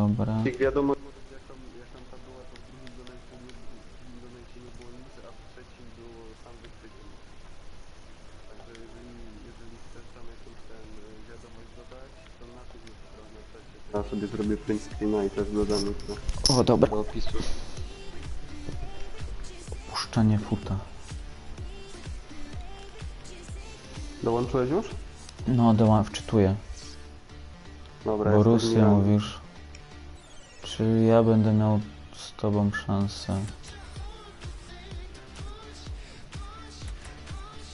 Dobra. Tych wiadomości, jak tam, jak tam ta była, to w drugim donajcie nie, w drugim donajcie nie było nic, a w trzecim było sam wykryty. Także jeżeli, jeżeli chcesz tam jakąś ten y, wiadomość dodać, to na tym już zaznaczać. Ja sobie zrobię print screena i też dodam to O, dobra. do opisu. Puszczanie futa. Dołączyłeś już? No, dołam, wczytuję. Dobra, Borussia jestem mówisz. Czy ja będę miał z tobą szansę?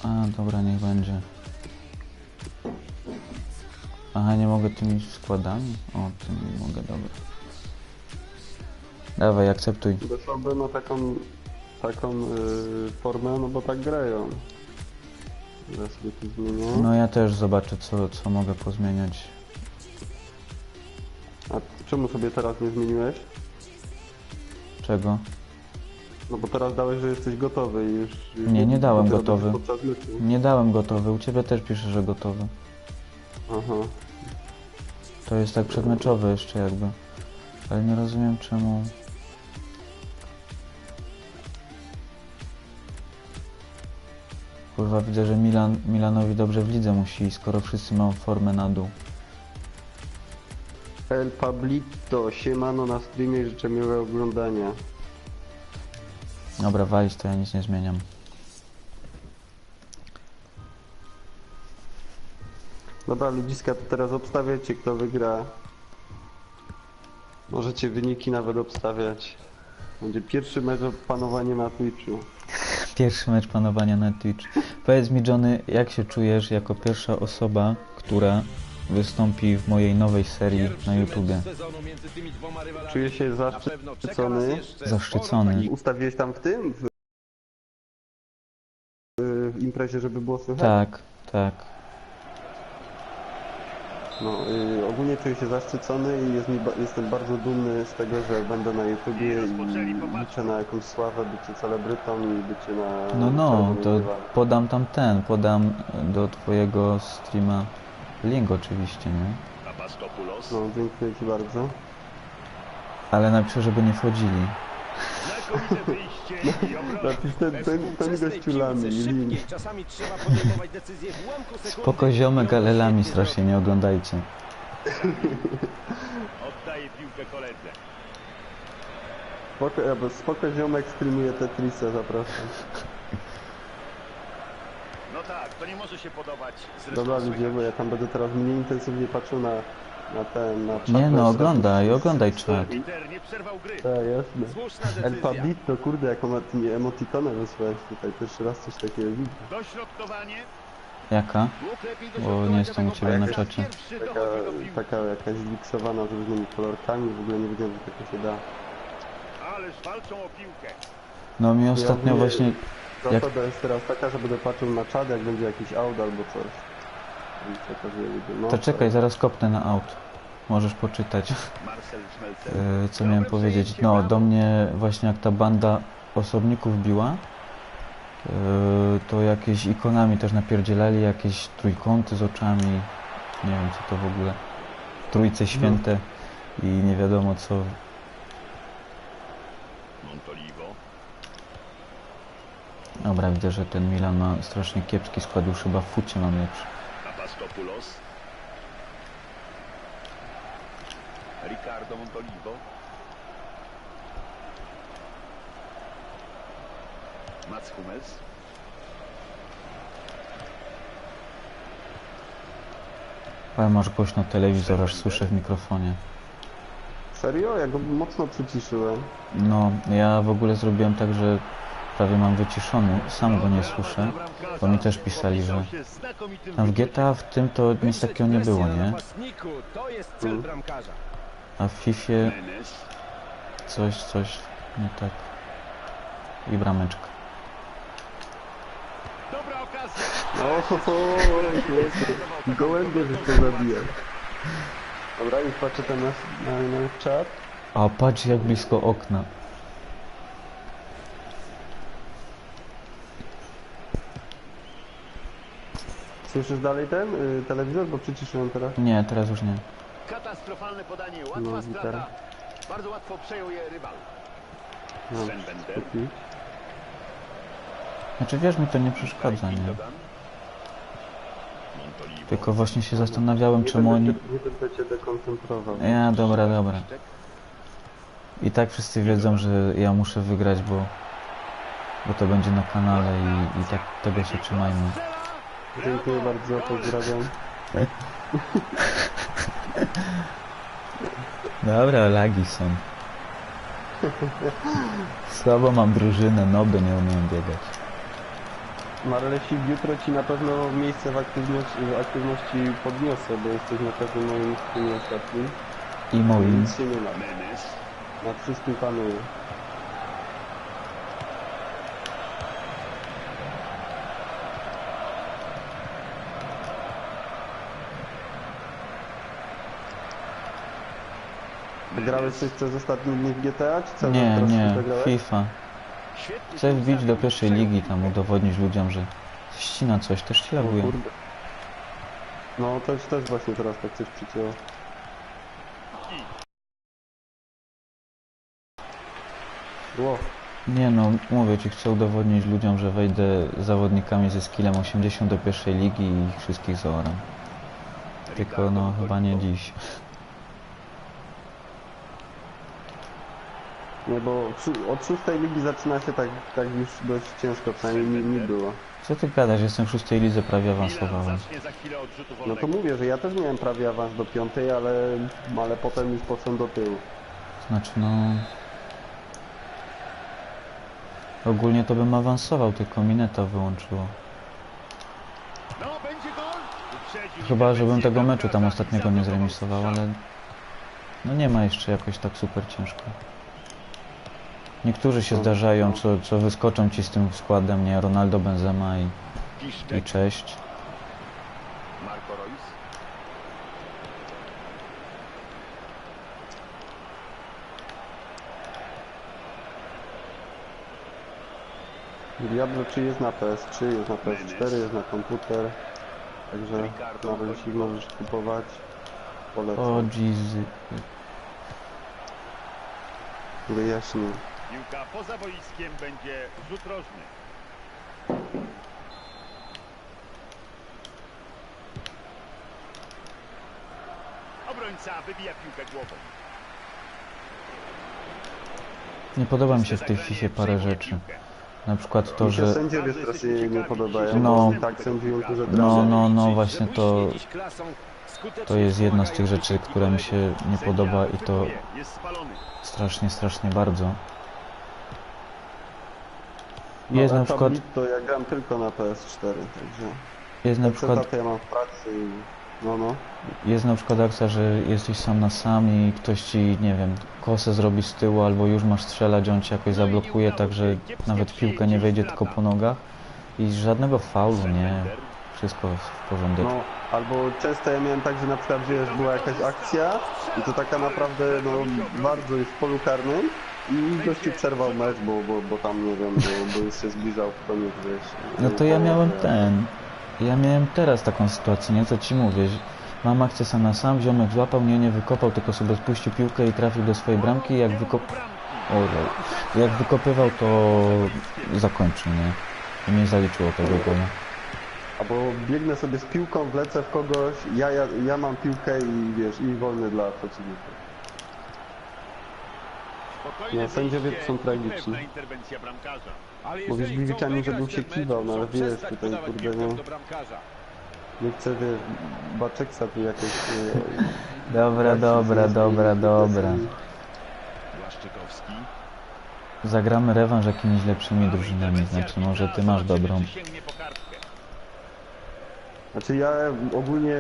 A, dobra, niech będzie. Aha, nie mogę tymi składami? O, tym nie mogę, dobra. Dawaj, akceptuj. Wysłałby no taką, taką y, formę, no bo tak grają. Teraz sobie tu zmienię. No ja też zobaczę, co, co mogę pozmieniać. Czemu sobie teraz nie zmieniłeś? Czego? No bo teraz dałeś, że jesteś gotowy i już... już Nie, nie dałem dopiero gotowy. będziesz Podczas meczu. Nie dałem gotowy, u ciebie też pisze, że gotowy. Aha. To jest tak przedmeczowe jeszcze jakby. Ale nie rozumiem czemu... Kurwa, widzę, że Milan, Milanowi dobrze w lidze musi skoro wszyscy mają formę na dół. El Pablito, siemano na streamie, życzę miłego oglądania. Dobra, walić to ja nic nie zmieniam. Dobra, ludziska, to teraz obstawiajcie, kto wygra. Możecie wyniki nawet obstawiać. Będzie pierwszy mecz o panowanie na Twitchu. Pierwszy mecz panowania na Twitch. Powiedz mi, Johnny, jak się czujesz jako pierwsza osoba, która wystąpi w mojej nowej serii na YouTubie? Czuję się zaszczycony. Zaszczycony. Ustawiłeś tam w tym? W, w imprezie, żeby było słychać? Tak, tak. No, y, ogólnie czuję się zaszczycony i jest mi, ba- jestem bardzo dumny z tego, że będę na YouTubie i liczę na jakąś sławę, bycie celebrytą i bycie na... No, no, to podam tam ten, podam do twojego streama link oczywiście, nie? No, dziękuję Ci bardzo. Ale napiszę, żeby nie wchodzili. Napisz ten, ten, ten gościulami, link. Czasami trzeba podejmować decyzje w ułamku sekundy. Spoko ziomek, ale lami strasznie nie oglądajcie. Oddaje piłkę koledze. Spoko, spoko ziomek streamuje Tetrisa, zapraszam. To nie może się podobać. Zresztą Dobra ludzie, bo ja tam będę teraz mniej intensywnie patrzył na, na ten, na czat. Nie no, oglądaj, oglądaj czat. Peter nie przerwał gry. Tak, jasne. Słuszna El decyzja. Pablito, kurde, jaką ma tymi emotikonę wysłałeś tutaj. Pierwszy raz coś takiego widzę. Dośrodkowanie. Jaka? Bo nie jestem u ciebie na czacie. Taka, taka jakaś zmiksowana z różnymi kolorkami, w ogóle nie wiedziałem, że takie się da. Ależ walczą o piłkę. No mi ostatnio nie- właśnie... Zasada jest teraz taka, że będę patrzył na czat, jak będzie jakiś aut albo coś. I przekazuję ludziom. No, To czekaj, zaraz kopnę na aut. Możesz poczytać. Marcel Schmelzer. Yy, co miałem powiedzieć? No, do mnie właśnie jak ta banda osobników biła, yy, to jakieś ikonami też napierdzielali, jakieś trójkąty z oczami, nie wiem co to w ogóle, trójce święte i nie wiadomo co. Montolivo. Dobra, widzę, że ten Milan ma strasznie kiepski skład, już chyba w fucie mam lepszy. Ricardo Montolivo. Mats Hummels. Ale masz głośno telewizor, aż słyszę w mikrofonie. Serio? Ja go mocno przyciszyłem. No, ja w ogóle zrobiłem tak, że prawie mam wyciszony, sam go nie słyszę. Bo mi też pisali, że tam w. GTA w tym to nic takiego nie było, nie? A w FIFA coś, coś nie tak. I brameczka. Dobra okazja. Ho, gołębie, że to zabija. Dobra, już patrzę tam na, na, na czat. A patrz jak blisko okna. Słyszysz dalej ten y, telewizor? Bo przyciszyłem teraz. Nie, teraz już nie. Katastrofalne podanie, łatwa No, strata. gitara. Bardzo łatwo przejął je rywal. No, Sven Bender. taki. Znaczy wiesz, mi to nie przeszkadza, nie? Montolivo. Tylko właśnie się zastanawiałem, Nie czemu będę oni... cię- Nie będę cię dekoncentrował. Ja, dobra, dobra. I tak wszyscy wiedzą, że ja muszę wygrać, bo, bo to będzie na kanale i, i tak tego się trzymajmy. Dziękuję bardzo, pozdrawiam. Dobra, lagi są. Słabo mam drużynę, noby nie umiem biegać. Marlesik, jutro ci na pewno miejsce w aktywności, w aktywności podniosę, bo jesteś na pewno moim ostatnim. I moim. Nic się nie ma. Nad wszystkim panuję. Grałeś coś przez ostatnie dni w GTA, czy co? Nie, Teraz nie, grałeś? FIFA. Chcę wbić do pierwszej ligi, tam udowodnić ludziom, że ścina coś, też się O laguję. kurde. No, to już też właśnie teraz tak coś przycięło. Ło, Nie no, mówię ci, chcę udowodnić ludziom, że wejdę zawodnikami ze skillem 80 do pierwszej ligi i ich wszystkich zaoram. Tylko no, chyba nie dziś. Nie, bo przy- od szóstej ligi zaczyna się tak, tak już dość ciężko, przynajmniej mi, mi było. Co ty gadasz? Jestem w szóstej lidze, prawie awansowałem. No to mówię, że ja też miałem prawie awans do piątej, ale, ale potem już poszedłem do tyłu. Znaczy no... Ogólnie to bym awansował, tylko minę to wyłączyło. No, Chyba, żebym tego meczu tam ostatniego nie zremisował, ale... No nie ma jeszcze jakoś tak super ciężko. Niektórzy się zdarzają, co, co wyskoczą ci z tym składem, nie? Ronaldo, Benzema i, i cześć. Diablo 3 jest na PS3, jest na PS4, jest na komputer. Także Ricardo na razie możesz kupować. Polecam. O Jeezy. Wyjaśnię. Piłka poza boiskiem będzie rzut rożny. Obrońca wybija piłkę głową. Nie podoba mi się w tej FIFA parę rzeczy. Na przykład to, że... sędziowie strasznie nie podobają. No. Tak sędziują tu, że No, no, no, no, właśnie to- To jest jedna z tych rzeczy, która mi się nie podoba i to strasznie, strasznie bardzo. No, Jest na przykład, to ja gram tylko na PS4, także... jest na przykład ja mam w pracy i... No, no. Jest na przykład akcja, że jesteś sam na sam i ktoś ci, nie wiem, kosę zrobi z tyłu albo już masz strzelać, on cię jakoś zablokuje, tak że nawet piłka nie wejdzie tylko po nogach i żadnego faulu, nie, wszystko w porządku. No, albo często ja miałem tak, że na przykład, wiesz, była jakaś akcja i to taka naprawdę, no, bardzo już w polu karnym i gościu przerwał mecz, bo, bo, bo tam, nie wiem, bo, bo już się zbliżał w koniec, wiesz. No to ja miałem ten, ja miałem teraz taką sytuację, nie, co ci mówię, że mam akcję sam na sam, ziomek złapał, nie, nie wykopał, tylko sobie spuścił piłkę i trafił do swojej bramki i jak wykop... Ojej. Jak wykopywał, to zakończył, nie, i nie zaliczyło tego gola. Albo biegnę sobie z piłką, wlecę w kogoś, ja, ja, ja mam piłkę i wiesz, i wolny dla przeciwnika. No, sędziowie wyjście są i tragiczni. Mówisz Gliwiczanin, żebym się kiwał, no ale wiesz, tutaj, kurde, no. Nie chcę, wiesz, Baczeksa tu jakoś... e, Dobra, dobra, dobra, dobra. Błaszczykowski. Zagramy rewanż jakimiś lepszymi drużynami, znaczy może ty masz dobrą. Znaczy ja ogólnie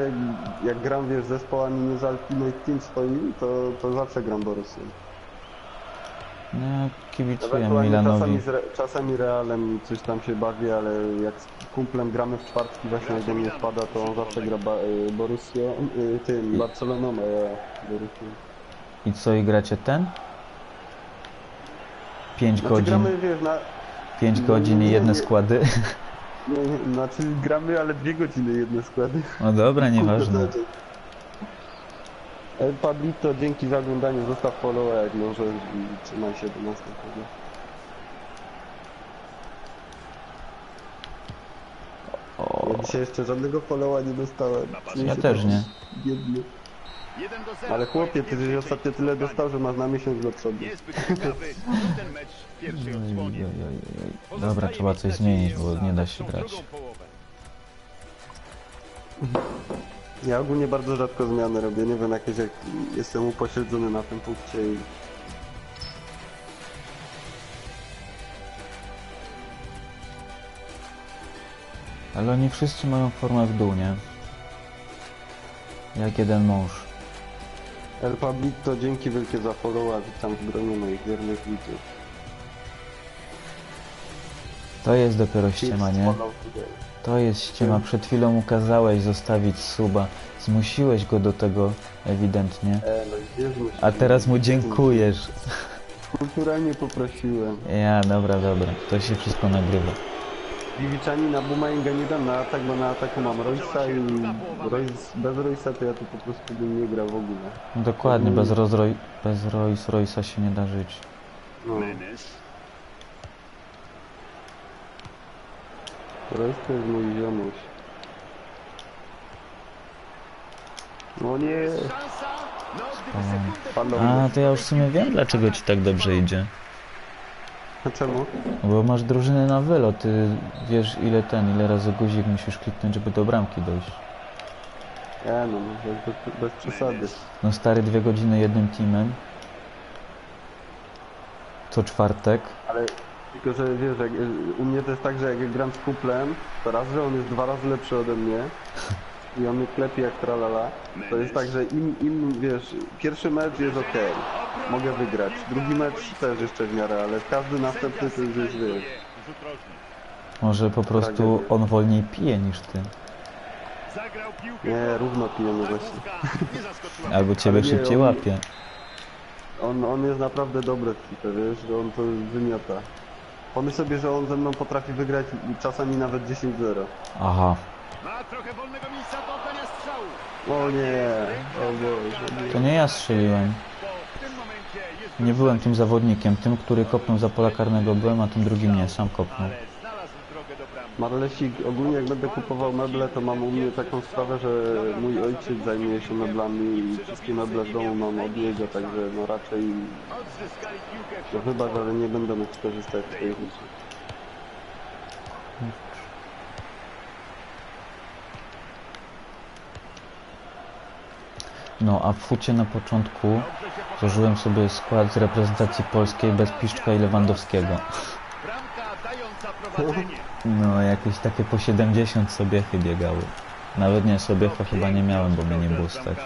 jak gram wiesz z zespołami nie z Ultimate Team swoimi, to, to zawsze gram Borussią. No, kibicuję Ewentualnie Milanowi. czasami, z re, czasami Realem coś tam się bawię, ale jak z kumplem gramy w czwartki właśnie jak do mnie wpada, to on zawsze gra ba, y, Borussią, y, tym Barceloną, a ja Borussią. I co, i gracie ten? 5 Znaczy godzin, gramy wiesz na... 5 godzin i jedne składy. Nie, znaczy gramy ale dwie godziny jedne składy. No dobra, nieważne. El Pablito, dzięki za oglądanie, zostaw followa jak możesz i trzymaj się do następnego. O, Ja dzisiaj jeszcze żadnego followa nie dostałem. Czuję Ja się też taki nie. Biedny. 1 do 0. Ale chłopie, ty żeś ostatnio tyle dostał, że masz na miesiąc do przodu. Niezbyt ciekawy ten mecz w pierwszej oj, oj, odsłonie. oj, oj. Pozostaje Dobra, trzeba mieć coś nadzieję zmienić, bo nie da się grać. drugą połowę. Ja ogólnie bardzo rzadko zmiany robię, nie wiem, jakieś jak jestem upośledzony na tym punkcie i... Ale oni wszyscy mają formę w dół, nie? Jak jeden mąż. El Pablito, dzięki wielkie za followa, witam w gronie moich wiernych widzów. To jest dopiero ściema, nie? To jest ściema. Przed chwilą ukazałeś zostawić suba. Zmusiłeś go do tego ewidentnie. E, no A teraz mu dziękujesz. Kulturalnie poprosiłem. Ja, dobra, dobra. To się wszystko nagrywa. Gliwiczani na Bumainga nie dam na atak, bo na ataku mam Roysa i Royce, bez Roysa to ja tu po prostu bym nie grał w ogóle. Dokładnie, bez, rozroj, bez Royce Royce'a się nie da żyć. No, Royce to jest mój ziomuś. No nie. A, to ja już w sumie wiem, dlaczego ci tak dobrze idzie. a czemu? Bo masz drużynę na wylot. Ty wiesz, ile ten, ile razy guzik musisz kliknąć, żeby do bramki dojść. E, no, no bez, bez przesady. No stary, dwie godziny jednym teamem. Co czwartek. Ale tylko, że wiesz, jak, u mnie to jest tak, że jak gram z kuplem, to raz, że on jest dwa razy lepszy ode mnie i on mnie klepie jak tralala, to jest tak, że im, im wiesz, pierwszy mecz jest ok, mogę wygrać, drugi mecz też jeszcze w miarę, ale każdy następny to już jest, wiesz. Może po prostu Tragedia. on wolniej pije niż ty. Nie, równo pijemy właśnie. Albo ciebie nie, szybciej on- łapie. On, on jest naprawdę dobry w FIFA, wiesz, że on to wymiota. Pomyśl sobie, że on ze mną potrafi wygrać czasami nawet 10-0. Aha. Ma trochę wolnego miejsca do oddania strzału. O nie, o Boże. To nie ja strzeliłem. Nie byłem tym zawodnikiem. Tym, który kopnął za pola karnego byłem, a tym drugim nie. Sam kopnął. Ale znalazł drogę do bramki. Marlesik, ogólnie jak będę kupował meble, to mam u mnie taką sprawę, że mój ojciec zajmuje się meblami i wszystkie meble w domu mam od niego, także no raczej, środku chyba, że nie będę mógł skorzystać z tej rzeczy. No, a w fucie na początku złożyłem sobie skład z reprezentacji polskiej bez Piszczka i Lewandowskiego. Bramka dająca prowadzenie. No, jakieś takie po 70 sobiechy biegały. Nawet nie sobiecha chyba nie miałem, bo mnie nie było stać.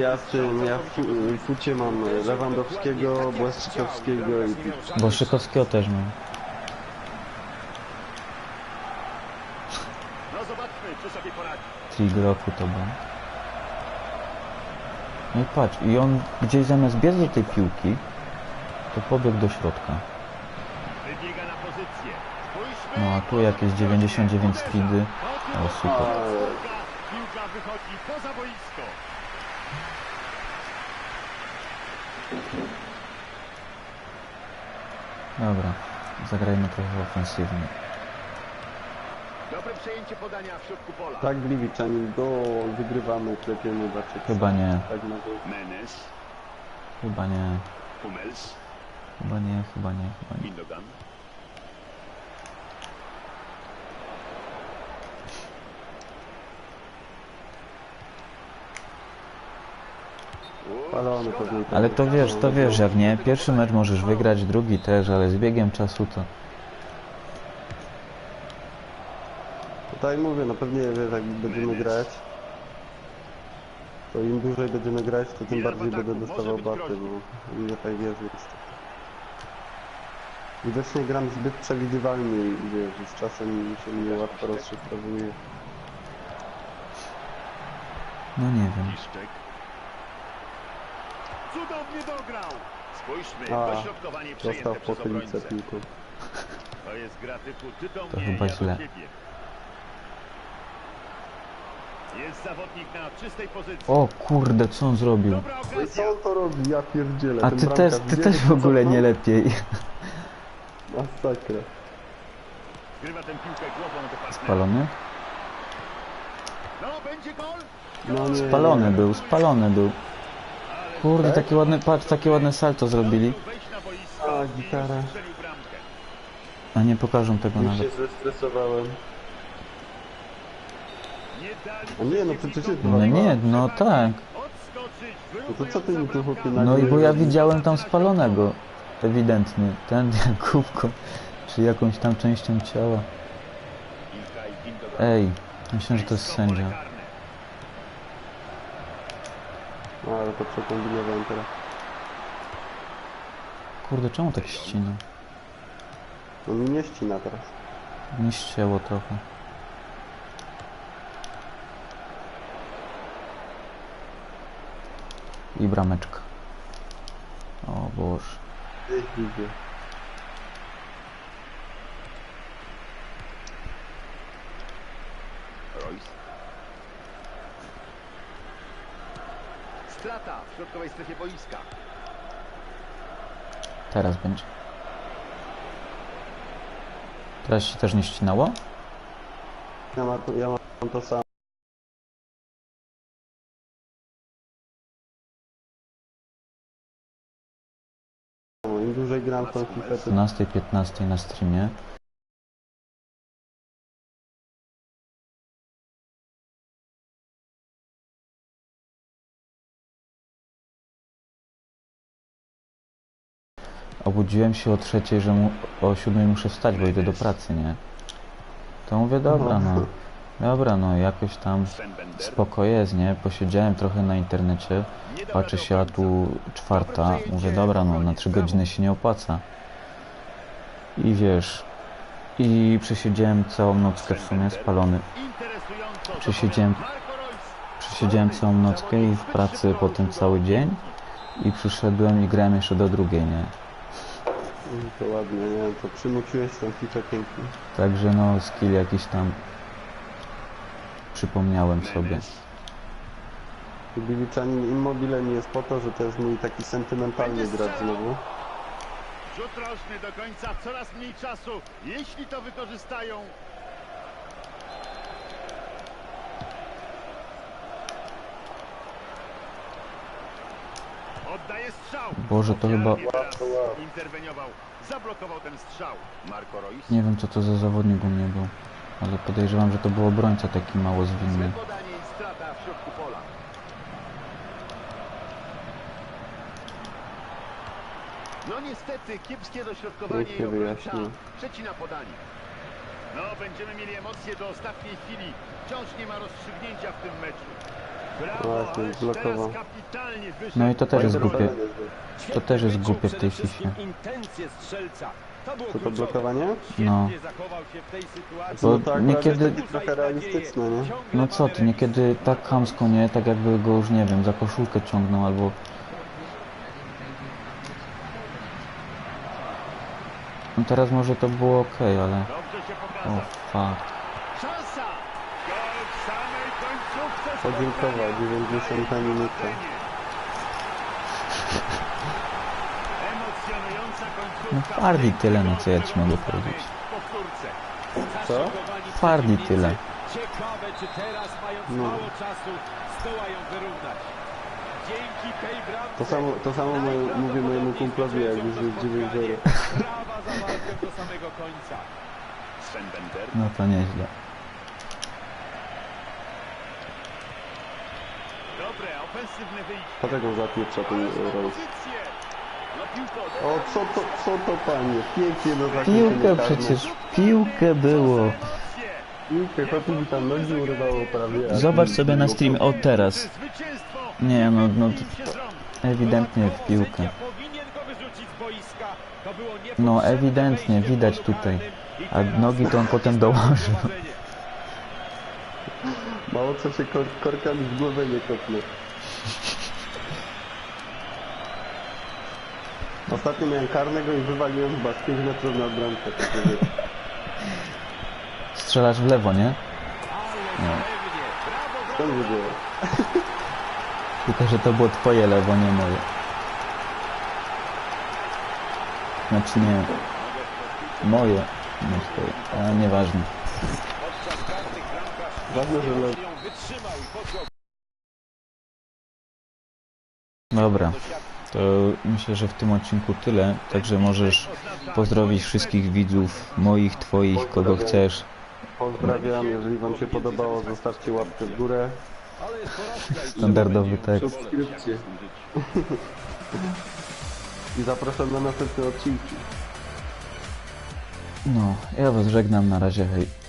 Ja, w tym- ja w fu- w fucie mam Lewandowskiego, Błaszczykowskiego i Szykowskiego też mam. No zobaczmy, czy sobie poradzi. Trigroku to był. No i patrz, i on gdzieś zamiast biec do tej piłki, to pobiegł do środka. Wybiega na pozycję. No a tu jakieś 99 speedy. O, super. Piłka wychodzi poza boisko. Dobra, zagrajmy trochę ofensywnie. Dobre przejęcie podania w środku pola. Tak, Gliwiczanin, go wygrywamy, klepiemy baczek. Chyba nie, Tak na. Menes, chyba nie, Hummels, chyba nie, chyba nie, chyba nie. Ale to wiesz, to wiesz jak nie. Pierwszy mecz możesz wygrać, drugi też, ale z biegiem czasu to... Tutaj mówię, no pewnie wiesz, jak będziemy grać, to im dłużej będziemy grać, to tym bardziej będę dostawał baty, bo mnie tak jest niestety. Widocznie gram zbyt przewidywalnie i wiesz, z czasem się mnie łatwo rozszyfrowuje. No nie wiem. Cudownie dograł. Spójrzmy, A, dośrodkowanie przejęte Dostał przez obrońcę. piłką. To jest gra typu ty do To mnie, chyba ja źle. do ciebie. Jest zawodnik na czystej pozycji. O kurde, co on zrobił? Dobra No i co on to robi? Ja pierdzielę. A ten ty bramkarz, też, ty też w ogóle nie lepiej. Masakra. Grywa tę piłkę głową do partnera. Spalony? No, będzie gol. No nie. Spalony był, spalony był. Kurde, takie ładne, patrz, takie ładne salto zrobili. A, i gitara. A nie pokażą tego Już się nawet. zestresowałem. Nie dali A nie, no przecież No nie, no tak. No to co ty mi tu chłopie No i bo ja widziałem tam spalonego. Ewidentnie. Ten kubko. Czy jakąś tam częścią ciała. Ej, myślę, że to jest sędzia. No, ale to przekombinowałem teraz. Kurde, czemu tak ścina? No mi nie ścina teraz. Nie ścięło trochę. I brameczka. O Boże widzę. Royce. Strata w środkowej strefie boiska. Teraz będzie. Teraz się też nie ścinało? Ja, ma to, ja mam to samo. Im dłużej gram w tą FIFA, tym 12.15 na streamie. Obudziłem się o trzeciej, że mu, o siódmej muszę wstać, bo idę do pracy, nie? To mówię, dobra, no. Dobra, no, jakoś tam spoko jest, nie? Posiedziałem trochę na internecie, patrzę się, a tu czwarta, mówię, dobra, no, na trzy godziny się nie opłaca. I wiesz, i przesiedziałem całą nockę w sumie spalony. Przesiedziałem-. Przesiedziałem całą nockę i w pracy potem cały dzień i przyszedłem i grałem jeszcze do drugiej, nie? Mm, to ładnie, nie? To przymuciłeś tą FIFA pięknie. Także no, skill jakiś tam przypomniałem sobie. Gliwiczanin Immobile mi jest po to, że to jest mój taki sentymentalny gracz znowu. Rzut roczny do końca, coraz mniej czasu. Jeśli to wykorzystają, oddaje strzał. Boże, to chyba... Ofiarnie teraz Łap, łap. interweniował, zablokował ten strzał. Marco Reus. Nie wiem, co to za zawodnik u mnie był, ale podejrzewam, że to był obrońca taki mało zwinny. Złe podanie i strata w środku pola. No niestety, kiepskie dośrodkowanie Niech i obrońca wyjaśni. przecina podanie. No, będziemy mieli emocje do ostatniej chwili. Wciąż nie ma rozstrzygnięcia w tym meczu. Właśnie, wyszedł. No i to też jest głupie. To też jest głupie w tej było Co to blokowanie? No. Bo No tak, niekiedy- trochę realistyczne, nie? No co ty, niekiedy tak chamsko, nie? Tak jakby go już, nie wiem, za koszulkę ciągnął albo... No teraz może to było ok, ale... O pokazał. fuck. Szansa! Gol w samej końcówce. Podziękował, 90 minuta. No fardi tyle, no co ja ci mogę powiedzieć. Co? Fardi tyle. Ciekawe, czy teraz, mając No. mało czasu, zdołają wyrównać. Dzięki tej bramce... To samo, to samo moje, mówię mojemu kumplowi, jak już jest 9-0. Brawa za walkę do samego końca. Sven Bender. No to nieźle. Dlaczego zapieprza ten piłkę O, co to, co to panie? Pięknie zakończenie Piłkę karne. przecież, piłkę było. Piłkę, choć mi tam nogi urwało prawie. Zobacz sobie na stream, o teraz. Nie, no, no, ewidentnie w piłkę. No ewidentnie, widać tutaj. A nogi to on potem dołożył. Mało co się kor korkami w głowę nie kopnie. Ostatnio miałem karnego i wywaliłem chyba z 5 metrów na bramkę. tak. Strzelasz w lewo, nie? Ale pewnie. Brawo Dobrze było. Tylko, że to było twoje lewo, nie moje. Znaczy nie, moje, nie twoje, ale nieważne. Ważne, że le... ją wytrzymał i posłał Dobra, to myślę, że w tym odcinku tyle, także możesz pozdrowić wszystkich widzów, moich, twoich, kogo chcesz. Pozdrawiam, jeżeli wam się podobało, zostawcie łapkę w górę. Standardowy tekst. I zapraszam na następne odcinki. No, ja was żegnam, na razie, hej.